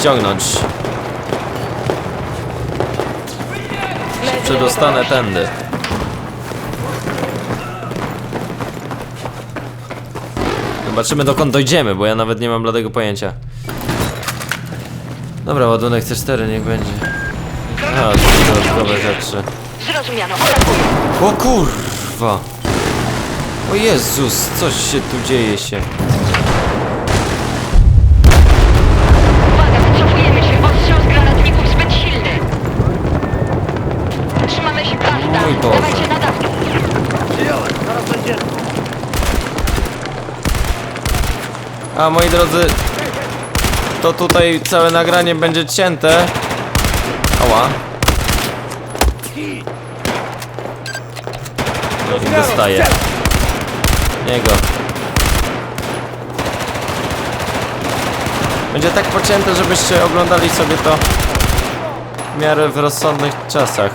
Ściągnąć. Przedostanę tędy. Zobaczymy dokąd dojdziemy, bo ja nawet nie mam bladego pojęcia. Dobra, ładunek C4 niech będzie. A, tu dodatkowe rzeczy. Zrozumiano. O kurwa! O Jezus, coś się tu dzieje się. A moi drodzy, to tutaj całe nagranie będzie cięte. Ała. Dostaję. Niego. Będzie tak pocięte, żebyście oglądali sobie to w miarę w rozsądnych czasach.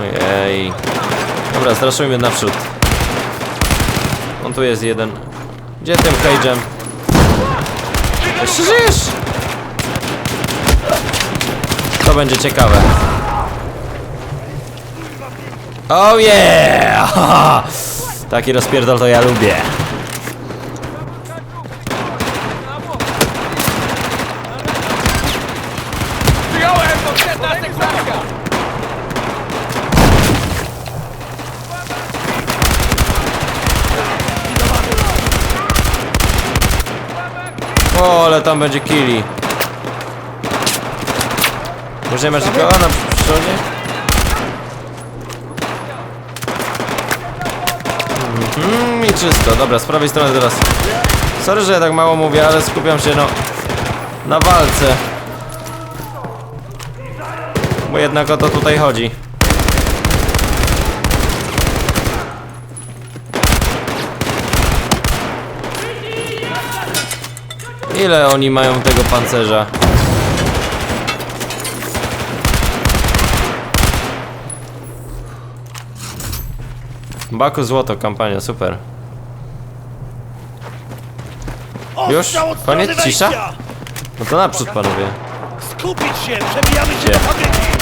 Ojej. Dobra, straszujmy naprzód. On tu jest jeden. Gdzie tym cage'em? Żyjesz! To będzie ciekawe. Oh yeah! Taki rozpierdol to ja lubię. O, ale tam będzie killi. Może masz nikogo na przodzie? Mhm, i czysto. Dobra, z prawej strony teraz. Sorry, że ja tak mało mówię, ale skupiam się no na walce. Bo jednak o to tutaj chodzi. Ile oni mają tego pancerza? Baku złoto, kampania, super. Już? Koniec? Cisza? No to naprzód, panowie. Skupić się, przebijamy się Gdzie? do fabryki!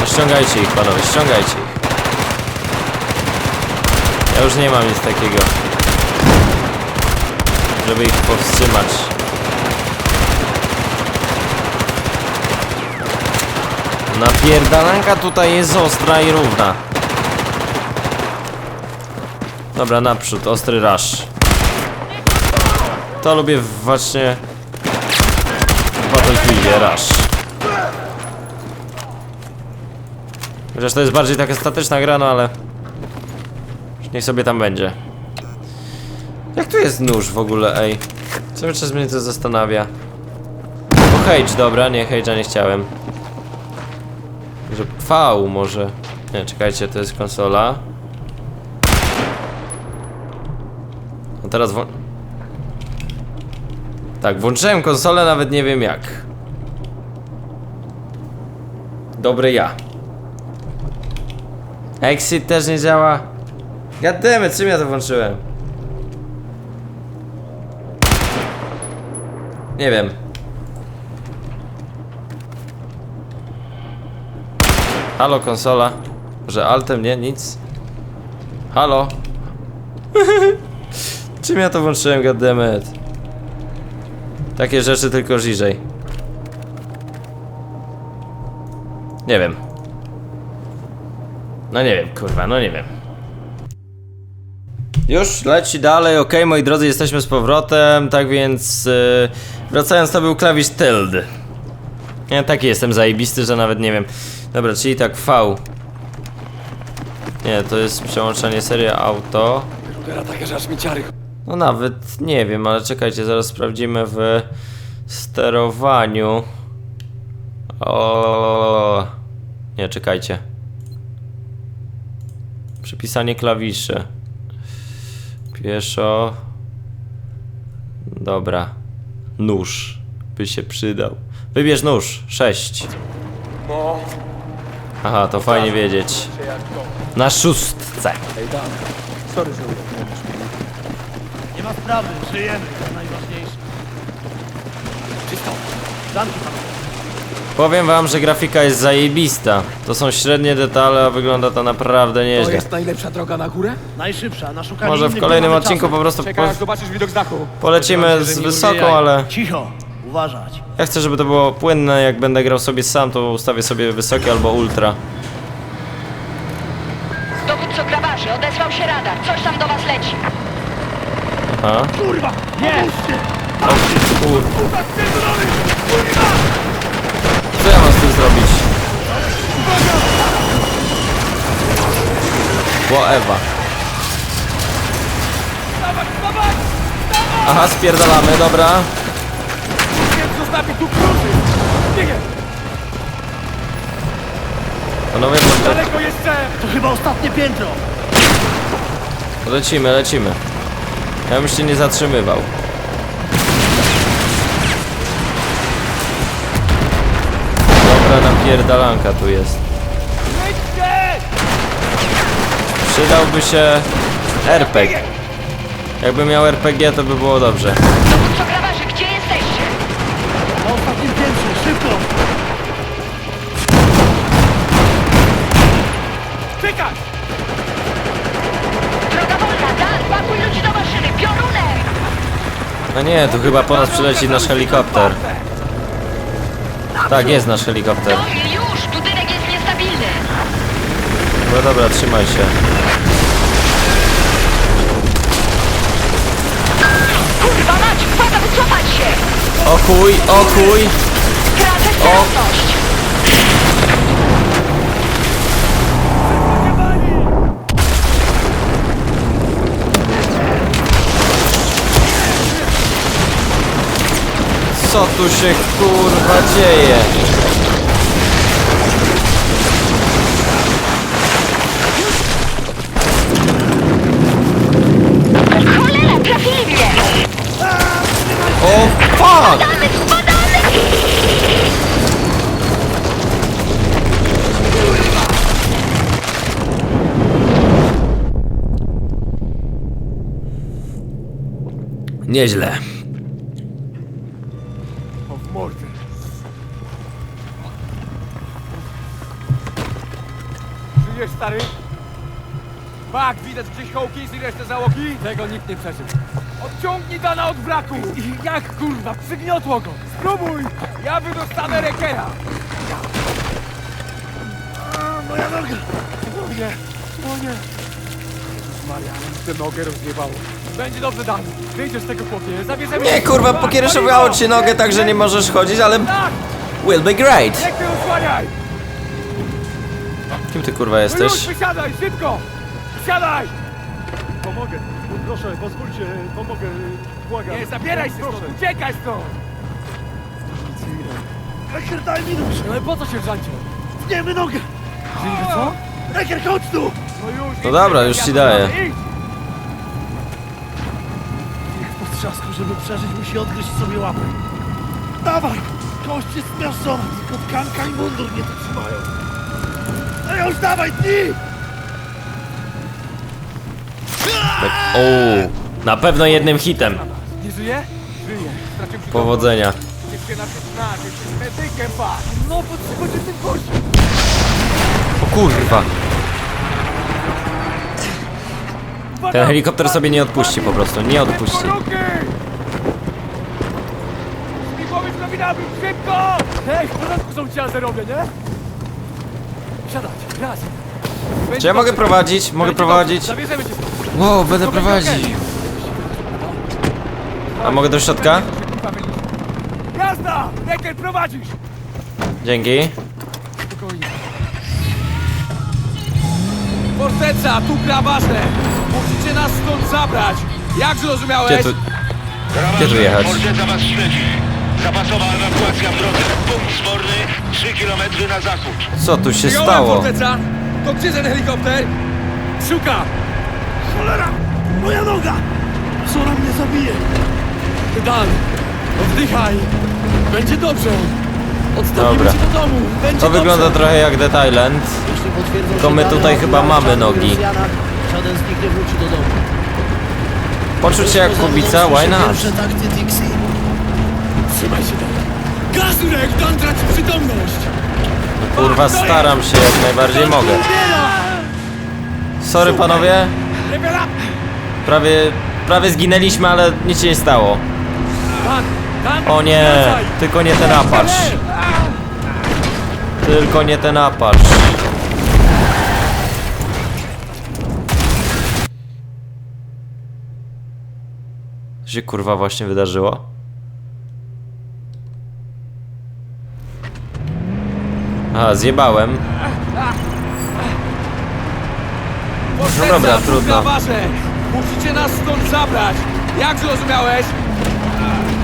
No ściągajcie ich, panowie, ściągajcie ich. Ja już nie mam nic takiego. Żeby ich powstrzymać. Napierdalanka tutaj jest ostra i równa. Dobra, naprzód, ostry rush. To lubię właśnie w Battlefieldzie, rush. Chociaż to jest bardziej taka statyczna gra, no ale... Niech sobie tam będzie. Jak tu jest nóż w ogóle, ej? Cały czas mnie to zastanawia. O, dobra, nie, Hage'a nie chciałem. Że V może. Nie, czekajcie, to jest konsola. No teraz wło... Tak, włączyłem konsolę, nawet nie wiem jak. Dobry ja. Exit też nie działa. Goddammit, czym ja to włączyłem? Nie wiem. Halo konsola. Że altem nie, nic. Halo. czym ja to włączyłem, goddammit? Takie rzeczy tylko bliżej. Nie wiem. No nie wiem, kurwa, no nie wiem. Już leci dalej, ok, moi drodzy, jesteśmy z powrotem, tak więc yy, wracając to był klawisz tilde. Ja taki jestem zajebisty, że nawet nie wiem. Dobra, czyli tak V. Nie, to jest przełączanie seria auto. No nawet nie wiem, ale czekajcie, zaraz sprawdzimy w sterowaniu. O, nie, czekajcie. Przypisanie klawiszy. Pieszo. Dobra. Nóż by się przydał. Wybierz nóż. 6. No, Aha, to fajnie wiedzieć. Na szóstce. Ej, Dan. Sorry, że utknęliśmy. Nie ma sprawy, żyjemy, to najważniejsze. Czysto. Zamki pan. Powiem wam, że grafika jest zajebista. To są średnie detale, a wygląda to naprawdę To nieźle. jest najlepsza droga na górę? Najszybsza, na szukanie Może w innych kolejnym nie mamy odcinku czasu. po prostu Czekaj, po zobaczysz widok z dachu. polecimy z nie wysoką, ale Cicho, uważać. ja chcę, żeby to było płynne. Jak będę grał sobie sam, to ustawię sobie wysokie albo ultra. Dowódco grabarzy, odezwał się radar. Coś tam do was leci. Aha. Kurwa! Jest! O kur... zrobić? Bo Ewa. Aha, spierdalamy, dobra. Panowie, pod... Daleko jeszcze! To chyba ostatnie piętro. lecimy, lecimy. Ja bym się nie zatrzymywał. Napierdalanka tu jest. Przydałby się RPG. Jakby miał RPG, to by było dobrze. Grabarzy, gdzie jesteście? Na ostatnim piętrze, szybko! No nie, tu chyba po nas przyleci nasz helikopter. Tak, jest nasz helikopter. Do mnie już! Budynek jest niestabilny. No dobra, trzymaj się. Kurwa mać, uwaga, wycofać się! O chuj, o chuj! Co tu się kurwa dzieje? Cholera, trafili mnie! O fuck! Spadamy, spadamy! Nieźle. Widać gdzieś Hawkins i resztę załogi? Tego nikt nie przeżył. Odciągnij Dana od wraku! I jak, kurwa, przygniotło go! Spróbuj! Ja wydostanę rekera! A, moja noga! O nie, o nie! Jezus Maria, tę nogę rozjebało. Będzie dobrze, Dan. Wyjdziesz z tego chłopie, zabierzemy... Nie kurwa, pokiereszowało ci nogę tak, że nie możesz chodzić, ale Tak! will be great. Niech ty osłaniaj! Kim ty kurwa No już, jesteś? wysiadaj, szybko! Wysiadaj! Pomogę. Proszę, pozwólcie, pomogę. Błagam. Nie, zabieraj się stąd, uciekaj stąd! Reker, daj mi nóż! Ale po co się wrzańcie? Zniemy nogę! Niby co? Reker, chodź tu! No już, No dobra, już ci daję. Niech po trzasku, żeby przeżyć, musi odgryźć sobie łapę. Dawaj! Kość jest zmiażdżona, tylko tkanka i mundur nie to trzymają. No już dawaj, dni! Tak, o, na pewno jednym hitem. Nie żyje? Żyje. Powodzenia. Niech się na tym zna, jesteś medykiem, pa! No, tym! O kurwa. Ten helikopter sobie nie odpuści po prostu, nie odpuści. Ruki! Śmigłowiec nowinami, szybko! Hej, w porządku są ci azerowie, nie? Siadać, raz. Będzie Czy ja mogę dobrze. prowadzić? Mogę Będzie prowadzić? Zabierzemy cię stąd. Wow, będę prowadził. A mogę do środka? Jazda! Reker, prowadzisz! Dzięki. Spokojnie. Forteca, tu grabarze! Musicie nas stąd zabrać! Jak zrozumiałeś? Gdzie tu... Gdzie tu jechać? Forteca was śledzi. Zapasowa ewakuacja w drodze. Punkt zborny 3 km na zachód. Co tu się Przyjąłem, stało? Forteca! To gdzie ten helikopter? Szuka! Cholera! Moja noga! Co na mnie zabije? Dan! Oddychaj! Będzie dobrze! Odstawimy Dobra. cię do domu. Będzie To dobrze. wygląda trochę jak Dead Island. Jeśli potwierdzą Tylko się my dane tutaj o chyba mamy nogi. Rosjanach, Żaden z nich nie wróci do domu. Poczuć się jak kubica, why not? Pierwsze takty Dixie. Trzymaj się. Gazurek, Dan traci przytomność. Kurwa, staram się jak najbardziej mogę. Sorry panowie! Prawie, prawie zginęliśmy, ale nic się nie stało. O nie, tylko nie ten apacz. Tylko nie ten apacz. Co się kurwa właśnie wydarzyło? A, zjebałem. Potwierdza, No dobra, trudno. grabarze. Musicie nas stąd zabrać. Jak zrozumiałeś?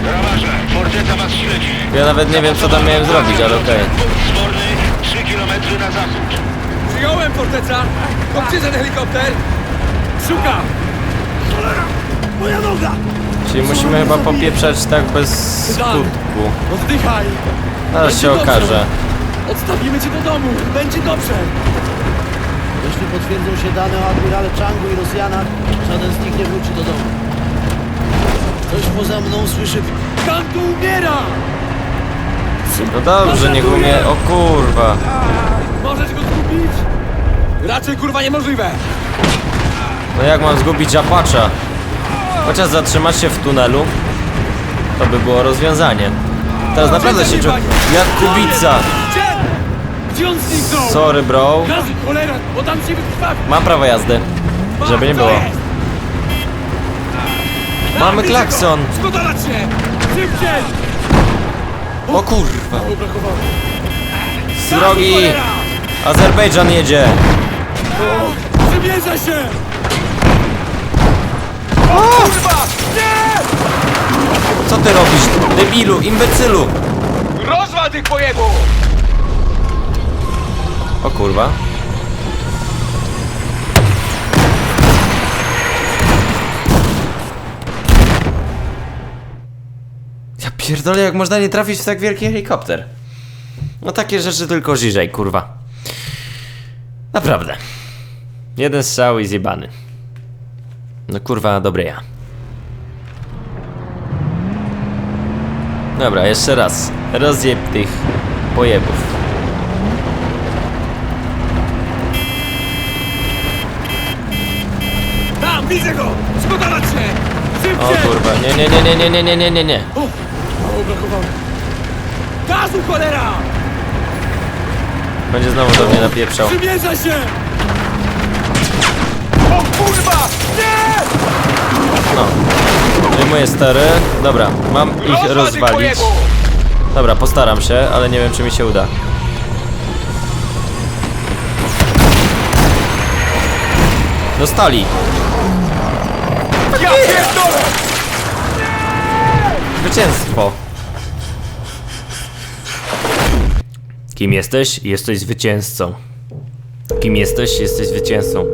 Grabarze, forteca was śledzi. Ja nawet nie wiem co tam miałem zrobić, ale okej. Punkt zborny 3 km na zachód. Przyjąłem forteca. To gdzie ten helikopter? Szukam. Moja noga! Czyli musimy chyba popieprzać tak bez skutku. Oddychaj. Zaraz Będzie się dobrze. okaże. Odstawimy cię do domu. Będzie dobrze. Jeśli potwierdzą się dane o admirale Changu i Rosjanach, żaden z nich nie wróci do domu. Ktoś poza mną słyszy... Dan tu umiera. No dobrze, niech umie... O kurwa. Możesz go zgubić? Raczej kurwa niemożliwe. No jak mam zgubić Apacza? Chociaż zatrzymać się w tunelu, to by było rozwiązanie. Teraz naprawdę się czuję jak kubica. Gdzie? Gdzie on zniknął? Sorry bro. Gazu, cholera, bo tam się wykrwawi. Mam prawo jazdy. Żeby nie było. Mamy klakson. się! Szybciej! O kurwa. Z drogi. Azerbejdżan jedzie. Przymierzaj się! O kurwa! Nie! Co ty robisz? Debilu, imbecylu. Rozwal tych pojebów! O kurwa. Ja pierdolę, jak można nie trafić w tak wielki helikopter. No takie rzeczy tylko Żyżej, kurwa. Naprawdę. Jeden strzał i zjebany. No kurwa, dobry ja. Dobra, jeszcze raz. Rozjeb tych pojebów. Tam, widzę go! Skutolać się! O Szybciej! kurwa, nie, nie, nie, nie, nie, nie, nie, nie, nie. O, mało brakowało. Gazu, cholera! Będzie znowu do mnie napieprzał. Przymierzaj się! O kurwa! Nie! No. Wyjmuję stary. Dobra, mam ich rozwalić. Dobra, postaram się, ale nie wiem czy mi się uda. Dostali. Ja pierdolę! Zwycięstwo. Kim jesteś? Jesteś zwycięzcą. Kim jesteś? Jesteś zwycięzcą.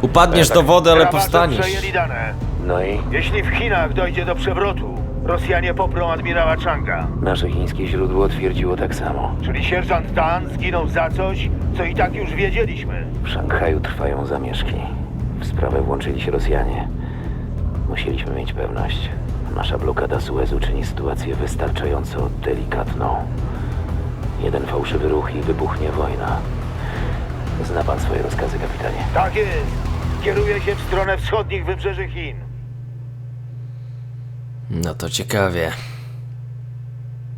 Upadniesz do wody, ale Grabarze powstaniesz. przejęli dane. No i Jeśli w Chinach dojdzie do przewrotu, Rosjanie poprą admirała Changa. nasze chińskie źródło twierdziło tak samo. Czyli sierżant Dan zginął za coś, co i tak już wiedzieliśmy. W Szanghaju trwają zamieszki. W sprawę włączyli się Rosjanie. Musieliśmy mieć pewność. Nasza blokada Suezu czyni sytuację wystarczająco delikatną. Jeden fałszywy ruch i wybuchnie wojna. Zna pan swoje rozkazy, kapitanie. Tak jest. Kieruje się w stronę wschodnich wybrzeży Chin. No to ciekawie.